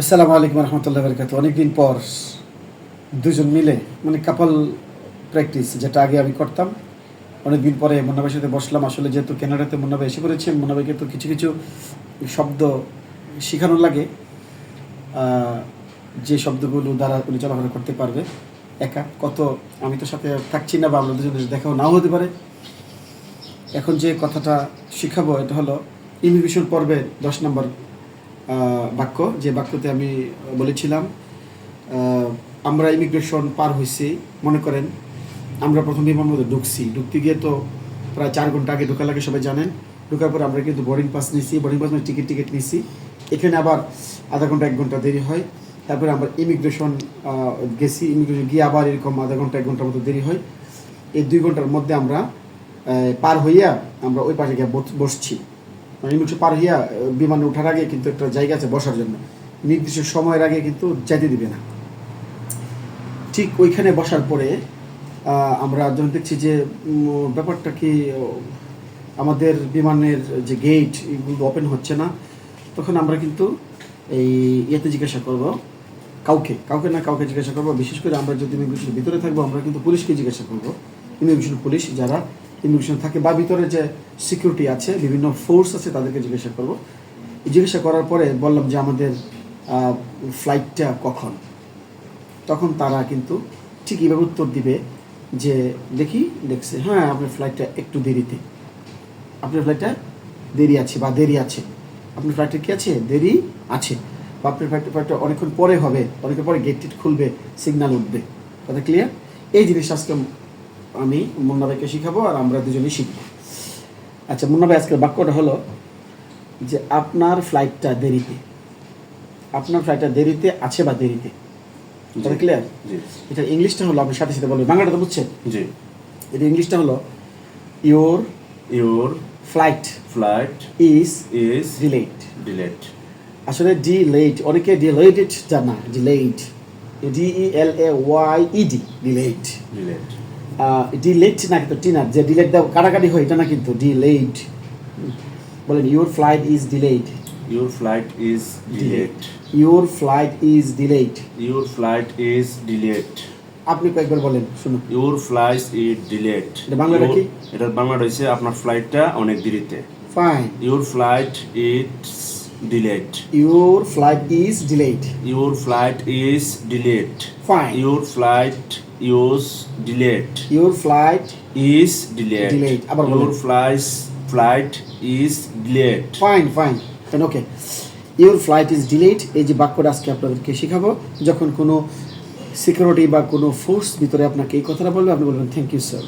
আসসালামু আলাইকুম রহমতুল্লাহ বরকাত অনেকদিন পর দুজন মিলে মানে কাপল প্র্যাকটিস যেটা আগে আমি করতাম। অনেকদিন পরে মুন্নাভাইয়ের সাথে বসলাম। আসলে যেহেতু কেনাডাতে মুন্নাভাই এসে পড়েছেন মুন্নাভাইকে তো কিছু কিছু শব্দ শেখানো লাগে। যে শব্দগুলো দ্বারা উনি চলাফেরা করতে পারবে, একা। কত আমি তো সাথে থাকছি না বা আমরা দুজনের দেখাও নাও হতে পারে। এখন যে কথাটা শিখাবো, এটা হলো ইমিগ্রেশন পর্বের দশ নম্বর বাক্য, যে বাক্যতে আমি বলেছিলাম আমরা ইমিগ্রেশন পার হয়েছি মনে করেন, আমরা প্রথম বিমান মধ্যে ঢুকছি। ঢুকতে গিয়ে তো প্রায় চার ঘণ্টা আগে ঢোকা লাগে, সবাই জানেন। ঢোকার পর আমরা কিন্তু বোর্ডিং পাস নিয়েছি বোর্ডিং পাস মানে টিকিট টিকিট নিয়েছি এখানে আবার আধা ঘণ্টা, এক ঘণ্টা দেরি হয়। তারপরে আমরা ইমিগ্রেশন গেছি। ইমিগ্রেশন গিয়ে আবার এরকম আধা ঘণ্টা, এক ঘণ্টার মতো দেরি হয়। এই দুই ঘণ্টার মধ্যে আমরা পার হইয়া আমরা ওই পাশে গিয়ে বসছি। ইমিগ্রেশন পার হইয়া বিমানে ওঠার আগে কিন্তু একটা জায়গা আছে বসার জন্য। নির্দিষ্ট সময়ের আগে কিন্তু যেতে দিবে না। ঠিক ওইখানে বসার পরে আমরা যখন দেখছি যে ব্যাপারটা কি, আমাদের বিমানের যে গেট এগুলো ওপেন হচ্ছে না, তখন আমরা কিন্তু এই ইয়েতে জিজ্ঞাসা করব, কাউকে কাউকে না কাউকে জিজ্ঞাসা করব। বিশেষ করে আমরা যদি ইমিগ্রেশনের ভিতরে থাকব, আমরা কিন্তু পুলিশকে জিজ্ঞাসা করব। ইমিগ্রেশন পুলিশ যারা ইমিগ্রেশন থাকে বা ভিতরে যে সিকিউরিটি আছে, বিভিন্ন ফোর্স আছে তাদেরকে জিজ্ঞাসা করব। জিজ্ঞাসা করার পরে বললাম যে আমাদের ফ্লাইটটা কখন? তখন তারা কিন্তু ঠিক এইভাবে উত্তর দিবে যে, দেখি, দেখছে। হ্যাঁ আপনার ফ্লাইটটা একটু দেরিতে। আপনার ফ্লাইটটা দেরি আছে বা দেরি আছে। আপনার ফ্লাইটটা কি আছে? দেরি আছে। বা আপনার ফ্লাইটটা ফ্লাইটটা অনেকক্ষণ পরে হবে, অনেকক্ষণ পরে গেট টেট খুলবে সিগন্যাল উঠবে। কথা ক্লিয়ার এই জিনিস আজকে আমি মুন্না ভাইকে শিখাবো আর আমরা দুজনেই শিখব। আচ্ছা মুন্না ভাই আজকের বাক্যটা হলো যে আপনার ফ্লাইটটা দেরিতে। আপনার ফ্লাইটটা দেরিতে আছে বা দেরিতে? ক্লিয়ার এটা ইংলিশটা হলো আপনি সাথে সাথে বলবেন। বাংলাটা তো বুঝছেন? জি। এটা ইংলিশটা হলো your your flight flight is is delayed delayed আসলে ডিলেড অনেকে ডিলেডেড জানা delayed D E L A Y E D delayed delayed delayed না কিন্তু টিনার? যে ডিলেড দাও কাটাকাটি হয় এটা না কিন্তু? ডিলেড বলেন your flight is delayed your flight is delayed your flight is delayed your flight is delayed আপনি কয়েকবার বলেন শুনুন। ইউর ফ্লাইট ইজ ডিলেট এটা বাংলাটা কি? এটার বাংলা রয়েছে আপনার ফ্লাইটটা অনেক দেরিতে। Fine your flight is delayed your flight is delayed your flight is delayed fine your flight use delayed your flight is delayed. আবার। Your flight flight is delayed fine fine okay your flight is delayed এই যে বাক্যটা আজকে আপনাদেরকে শেখাবো যখন কোনো security বা কোনো ফোর্স ভিতরে আপনাকে এই কথাটা বলবে আপনি বলবেন থ্যাংক ইউ স্যার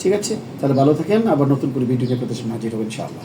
ঠিক আছে? তাহলে ভালো থাকেন। আবার নতুন করে ভিডিও নিয়ে আপনাদের সামনে হাজির হবেন ইনশাআল্লাহ।